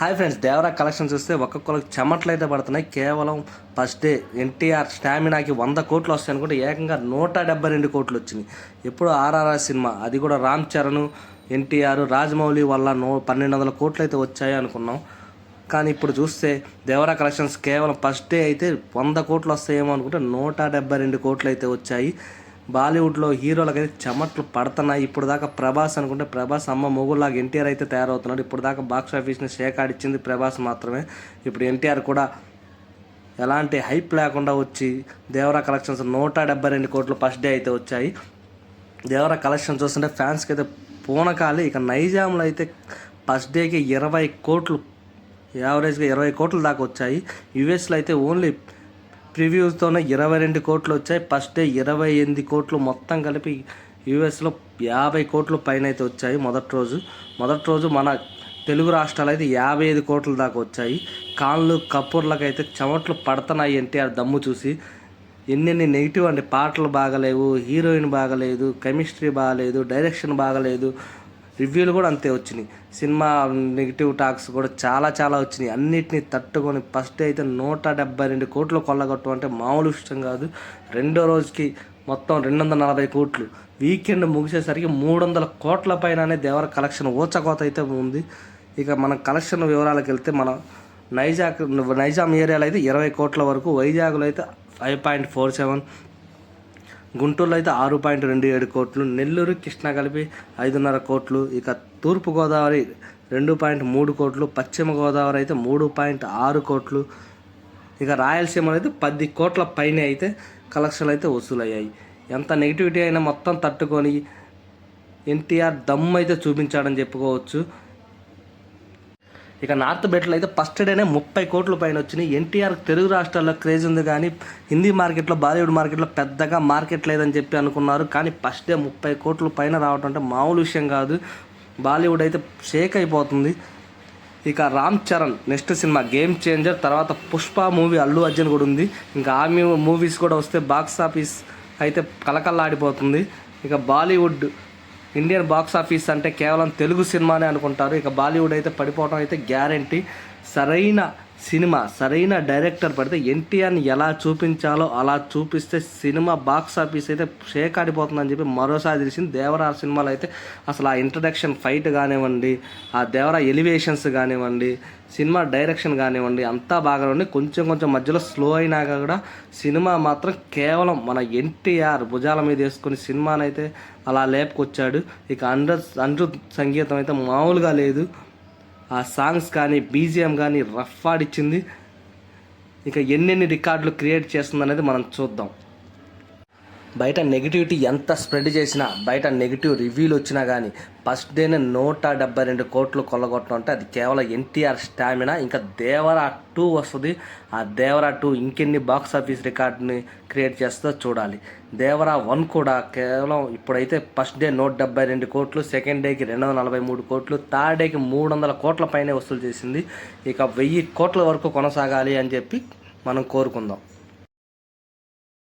Hi friends Devara collection చూస్తే ఒక్కొక్కరికి చెమట్లు అయితే పడుతున్నాయి. కేవలం ఫస్ట్ డే ఎన్టీఆర్ స్టామినాకి వంద కోట్లు వస్తాయి అనుకుంటే ఏకంగా నూట డెబ్బై రెండు కోట్లు వచ్చినాయి. ఎప్పుడు ఆర్ఆర్ఆర్ సినిమా అది కూడా రామ్ చరణ్ ఎన్టీఆర్ రాజమౌళి వల్ల నో పన్నెండు వందల కోట్లు అయితే వచ్చాయి అనుకున్నాం. కానీ ఇప్పుడు చూస్తే దేవరా కలెక్షన్స్ కేవలం ఫస్ట్ డే అయితే వంద కోట్లు వస్తాయేమో అనుకుంటే నూట డెబ్బై రెండు కోట్లు అయితే వచ్చాయి. బాలీవుడ్లో హీరోలకైతే చెమట్లు పడుతున్నాయి. ఇప్పుడు దాకా ప్రభాస్ అనుకుంటే ప్రభాస్ అమ్మ మొగుల్లాగా ఎన్టీఆర్ అయితే తయారవుతున్నాడు. ఇప్పుడు దాకా బాక్స్ ఆఫీస్ని షేక్ ప్రభాస్ మాత్రమే. ఇప్పుడు ఎన్టీఆర్ కూడా ఎలాంటి హైప్ లేకుండా వచ్చి దేవరా కలెక్షన్స్ నూట డెబ్బై రెండు కోట్లు ఫస్ట్ డే అయితే వచ్చాయి. దేవరా కలెక్షన్ చూస్తుంటే ఫ్యాన్స్కి అయితే పూనకాలి. ఇక నైజాంలో అయితే ఫస్ట్ డేకి ఇరవై కోట్లు యావరేజ్గా ఇరవై కోట్ల దాకా వచ్చాయి. యుఎస్లో అయితే ఓన్లీ ప్రివ్యూస్తోనే ఇరవై రెండు కోట్లు వచ్చాయి. ఫస్ట్ డే ఇరవై ఎనిమిది కోట్లు మొత్తం కలిపి యూఎస్లో యాభై కోట్లు పైన అయితే వచ్చాయి మొదటి రోజు. మొదటి రోజు మన తెలుగు రాష్ట్రాలు అయితే యాభై ఐదు కోట్ల దాకా వచ్చాయి. కాళ్ళు కపూర్లకు అయితే చెమట్లు పడుతున్నాయి ఎన్టీఆర్ దమ్ము చూసి. ఎన్నెన్ని నెగిటివ్ అంటే పాటలు బాగలేవు హీరోయిన్ బాగలేదు కెమిస్ట్రీ బాగలేదు డైరెక్షన్ బాగలేదు. రివ్యూలు కూడా అంతే వచ్చినాయి. సినిమా నెగిటివ్ టాక్స్ కూడా చాలా చాలా వచ్చినాయి. అన్నిటిని తట్టుకొని ఫస్ట్ అయితే నూట డెబ్బై రెండు కోట్లు కొల్లగొట్టం అంటే మామూలు విషయం కాదు. రెండో రోజుకి మొత్తం రెండు వందల నలభై కోట్లు. వీకెండ్ ముగిసేసరికి మూడు వందల కోట్ల పైననే దేవర కలెక్షన్ ఊచకోత అయితే ఉంది. ఇక మన కలెక్షన్ వివరాలకు వెళ్తే మన నైజాగ్ నైజాం ఏరియాలో అయితే ఇరవై కోట్ల వరకు వైజాగ్లో అయితే ఫైవ్ పాయింట్ ఫోర్ సెవెన్ గుంటూరులో అయితే ఆరు పాయింట్ రెండు ఏడు కోట్లు నెల్లూరు కృష్ణా కలిపి ఐదున్నర కోట్లు. ఇక తూర్పుగోదావరి రెండు పాయింట్ మూడు కోట్లు పశ్చిమ గోదావరి అయితే మూడు పాయింట్ ఆరు కోట్లు. ఇక రాయలసీమలో అయితే పది కోట్ల పైన అయితే కలెక్షన్లు అయితే వసూలయ్యాయి. ఎంత నెగిటివిటీ అయినా మొత్తం తట్టుకొని ఎన్టీఆర్ దమ్ అయితే చూపించాడని చెప్పుకోవచ్చు. ఇక నార్త్ బెట్లో అయితే ఫస్ట్ డేనే ముప్పై కోట్ల పైన వచ్చినాయి. ఎన్టీఆర్ తెలుగు రాష్ట్రాల్లో క్రేజ్ ఉంది కానీ హిందీ మార్కెట్లో బాలీవుడ్ మార్కెట్లో పెద్దగా మార్కెట్ లేదని చెప్పి అనుకున్నారు. కానీ ఫస్ట్ డే ముప్పై కోట్ల పైన రావడం అంటే మామూలు విషయం కాదు. బాలీవుడ్ అయితే షేక్ అయిపోతుంది. ఇక Ram Charan next cinema game changer తర్వాత పుష్ప మూవీ అల్లు అర్జున్ కూడా ఉంది. ఇంకా ఆ మూవీస్ కూడా వస్తే బాక్స్ ఆఫీస్ అయితే కలకల్లాడిపోతుంది ఇక బాలీవుడ్ ఇండియన్ బాక్స్ ఆఫీస్ అంటే కేవలం తెలుగు సినిమానే అనుకుంటారు. ఇక బాలీవుడ్ అయితే పడిపోవడం అయితే గ్యారంటీ. సరైన సినిమా సరైన డైరెక్టర్ పడితే ఎన్టీఆర్ని ఎలా చూపించాలో అలా చూపిస్తే సినిమా బాక్స్ ఆఫీస్ అయితే షేక్ ఆడిపోతుందని చెప్పి మరోసారి తెలిసింది. దేవరా సినిమాలో అయితే అసలు ఆ ఇంట్రడక్షన్ ఫైట్ కానివ్వండి ఆ దేవరా ఎలివేషన్స్ కానివ్వండి సినిమా డైరెక్షన్ కానివ్వండి అంతా బాగా ఉండి కొంచెం కొంచెం మధ్యలో స్లో అయినా కూడా సినిమా మాత్రం కేవలం మన ఎన్టీఆర్ భుజాల మీద వేసుకుని సినిమానైతే అలా లేపుకొచ్చాడు. ఇక అండ్ర అండ్రు సంగీతం అయితే మామూలుగా లేదు. ఆ సాంగ్స్ కానీ బీజిఎం కానీ రఫ్ ఆడిచ్చింది. ఇక ఎన్నెన్ని రికార్డులు క్రియేట్ చేస్తుంది అనేది మనం చూద్దాం. బయట నెగిటివిటీ ఎంత స్ప్రెడ్ చేసినా బయట నెగిటివ్ రివ్యూలు వచ్చినా కానీ ఫస్ట్ డేనే నూట డెబ్బై రెండు కోట్లు కొల్లగొట్టడం అంటే అది కేవలం ఎన్టీఆర్ స్టామినా ఇంకా దేవరా టూ వస్తుంది. ఆ దేవరా టూ ఇంకెన్ని బాక్స్ ఆఫీస్ రికార్డుని క్రియేట్ చేస్తుందో చూడాలి. దేవరా వన్ కూడా కేవలం ఇప్పుడైతే ఫస్ట్ డే నూట డెబ్బై రెండు కోట్లు సెకండ్ డేకి రెండు వందల నలభై మూడు కోట్లు థర్డ్ డేకి మూడు వందల కోట్ల పైనే వసూలు చేసింది. ఇక వెయ్యి కోట్ల వరకు కొనసాగాలి అని చెప్పి మనం కోరుకుందాం.